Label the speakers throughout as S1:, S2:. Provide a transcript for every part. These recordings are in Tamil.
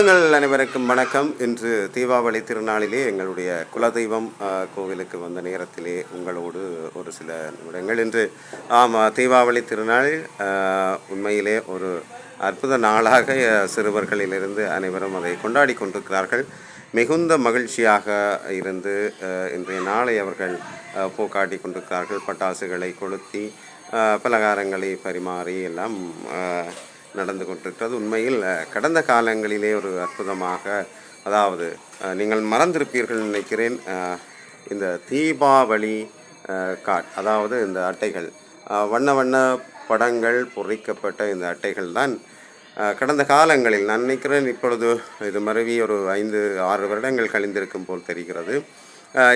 S1: சொந்தங்கள் அனைவருக்கும் வணக்கம். இன்று தீபாவளி திருநாளிலே எங்களுடைய குலதெய்வம் கோவிலுக்கு வந்த நேரத்திலே உங்களோடு ஒரு சில நிமிடங்கள். இன்று ஆமாம் தீபாவளி திருநாள் உண்மையிலே ஒரு அற்புத நாளாக சிறுவர்களிலிருந்து அனைவரும் அதை கொண்டாடி கொண்டிருக்கிறார்கள். மிகுந்த மகிழ்ச்சியாக இருந்து இன்றைய நாளை அவர்கள் அஹ், போக்காட்டி கொண்டிருக்கிறார்கள். பட்டாசுகளை கொளுத்தி பலகாரங்களை பரிமாறி எல்லாம் நடந்து கொண்டிருக்கிறது. உண்மையில் கடந்த காலங்களிலே ஒரு அற்புதமாக அதாவது நீங்கள் மறந்திருப்பீர்கள் நினைக்கிறேன் இந்த தீபாவளி காட் கார்ட் அதாவது இந்த அட்டைகள். வண்ண வண்ண படங்கள் பொறிக்கப்பட்ட இந்த அட்டைகள் தான் கடந்த காலங்களில் நான் நினைக்கிறேன் இப்பொழுது இது மருவி ஒரு ஐந்து ஆறு வருடங்கள் கழிந்திருக்கும் போல் தெரிகிறது.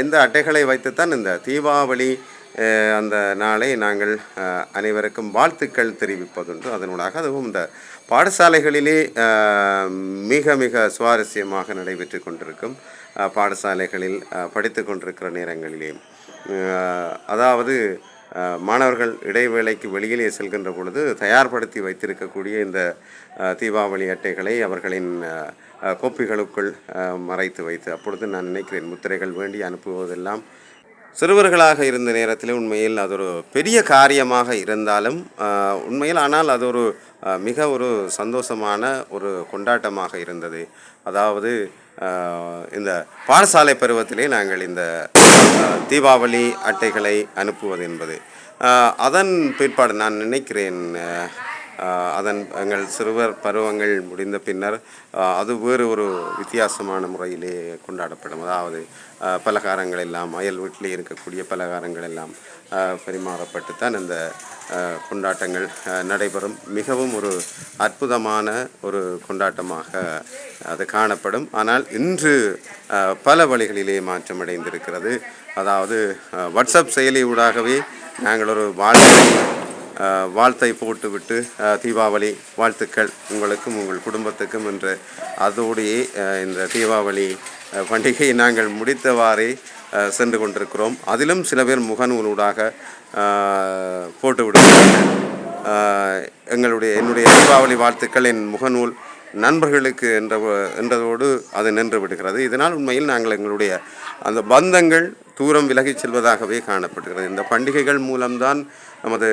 S1: இந்த அட்டைகளை வைத்துத்தான் இந்த தீபாவளி அந்த நாளை நாங்கள் அனைவருக்கும் வாழ்த்துக்கள் தெரிவிப்பதுண்டு. அதனூடாக அதுவும் இந்த பாடசாலைகளிலே மிக மிக சுவாரஸ்யமாக நடைபெற்று கொண்டிருக்கும் பாடசாலைகளில் படித்து கொண்டிருக்கிற நேரங்களிலே. அதாவது மாணவர்கள் இடைவேளைக்கு வெளியிலே செல்கின்ற பொழுது தயார்படுத்தி வைத்திருக்கக்கூடிய இந்த தீபாவளி அட்டைகளை அவர்களின் கோப்பிகளுக்குள் மறைத்து வைத்து அப்பொழுது நான் நினைக்கிறேன் முத்திரைகள் வேண்டி அனுப்புவதெல்லாம் சிறுவர்களாக இருந்த நேரத்தில் உண்மையில் அது ஒரு பெரிய காரியமாக இருந்தாலும் உண்மையில் ஆனால் அது ஒரு மிக ஒரு சந்தோஷமான ஒரு கொண்டாட்டமாக இருந்தது. அதாவது இந்த பாடசாலை பருவத்திலே நாங்கள் இந்த தீபாவளி அட்டைகளை அனுப்புவது என்பது. அதன் பிற்பாடு நான் நினைக்கிறேன் அதன் எங்கள் சிறுவர் பருவங்கள் முடிந்த பின்னர் அது வேறு ஒரு வித்தியாசமான முறையிலே கொண்டாடப்படும். அதாவது பலகாரங்கள் எல்லாம் அயல் வீட்டிலே இருக்கக்கூடிய பலகாரங்கள் எல்லாம் பரிமாறப்பட்டு தான் இந்த கொண்டாட்டங்கள் நடைபெறும். மிகவும் ஒரு அற்புதமான ஒரு கொண்டாட்டமாக அது காணப்படும். ஆனால் இன்று பல வழிகளிலே மாற்றமடைந்திருக்கிறது அதாவது வாட்ஸ்அப் செயலி ஊடாகவே நாங்கள் ஒரு வாழ்க்கை வாழ்த்தை போட்டுவிட்டு தீபாவளி வாழ்த்துக்கள் உங்களுக்கும் உங்கள் குடும்பத்துக்கும் என்று அதோடையே இந்த தீபாவளி பண்டிகையை நாங்கள் முடித்தவாறே சென்று கொண்டிருக்கிறோம். அதிலும் சில பேர் முகநூலூடாக அஹ், போட்டு எங்களுடைய என்னுடைய தீபாவளி வாழ்த்துக்கள் என் முகநூல் நண்பர்களுக்கு என்ற என்றதோடு அது நின்று விடுகிறது. இதனால் உண்மையில் நாங்கள் எங்களுடைய அந்த பந்தங்கள் தூரம் விலகிச் செல்வதாகவே காணப்படுகிறது. இந்த பண்டிகைகள் மூலம்தான் நமது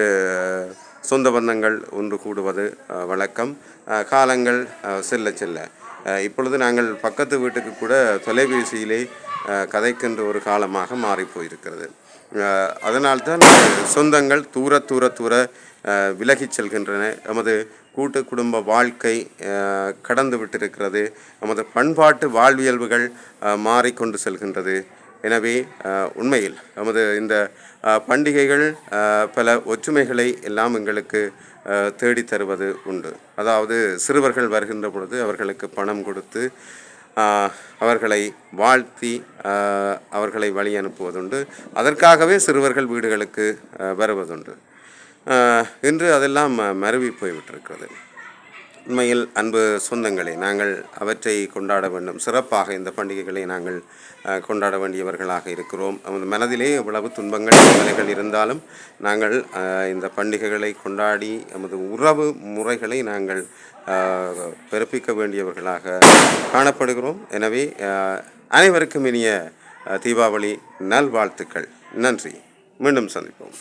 S1: சொந்த பந்தங்கள் ஒன்று கூடுவது வழக்கம். காலங்கள் செல்ல செல்ல. இப்பொழுது நாங்கள் பக்கத்து வீட்டுக்கு கூட தொலைபேசியிலே கதைக்கின்ற ஒரு காலமாக மாறி போயிருக்கிறது அதனால்தான் சொந்தங்கள் தூர தூர தூர விலகிச் செல்கின்றன. நமது கூட்டு குடும்ப வாழ்க்கை கடந்து விட்டிருக்கிறது. நமது பண்பாட்டு வாழ்வியல்புகள் மாறிக்கொண்டு செல்கின்றது. எனவே உண்மையில் நமது இந்த பண்டிகைகள் பல ஒற்றுமைகளை எல்லாம் எங்களுக்கு தேடி தேடித் தருவது உண்டு. அதாவது சிறுவர்கள் வருகின்ற பொழுது அவர்களுக்கு பணம் கொடுத்து அவர்களை வாழ்த்தி அவர்களை வழி அனுப்புவதுண்டு. அதற்காகவே சிறுவர்கள் வீடுகளுக்கு வருவதுண்டு. இன்று அதெல்லாம் ம- மருவி போய்விட்டிருக்கிறது. உண்மையில் அன்பு சொந்தங்களே நாங்கள் அவற்றை கொண்டாட வேண்டும். சிறப்பாக இந்த பண்டிகைகளை நாங்கள் கொண்டாட வேண்டியவர்களாக இருக்கிறோம். நமது மனதிலே எவ்வளவு துன்பங்கள் கவலைகள் இருந்தாலும் நாங்கள் இந்த பண்டிகைகளை கொண்டாடி நமது உறவு முறைகளை நாங்கள் பிறப்பிக்க வேண்டியவர்களாக காணப்படுகிறோம். எனவே அனைவருக்கும் இனிய தீபாவளி நல்வாழ்த்துக்கள். நன்றி. மீண்டும் சந்திப்போம்.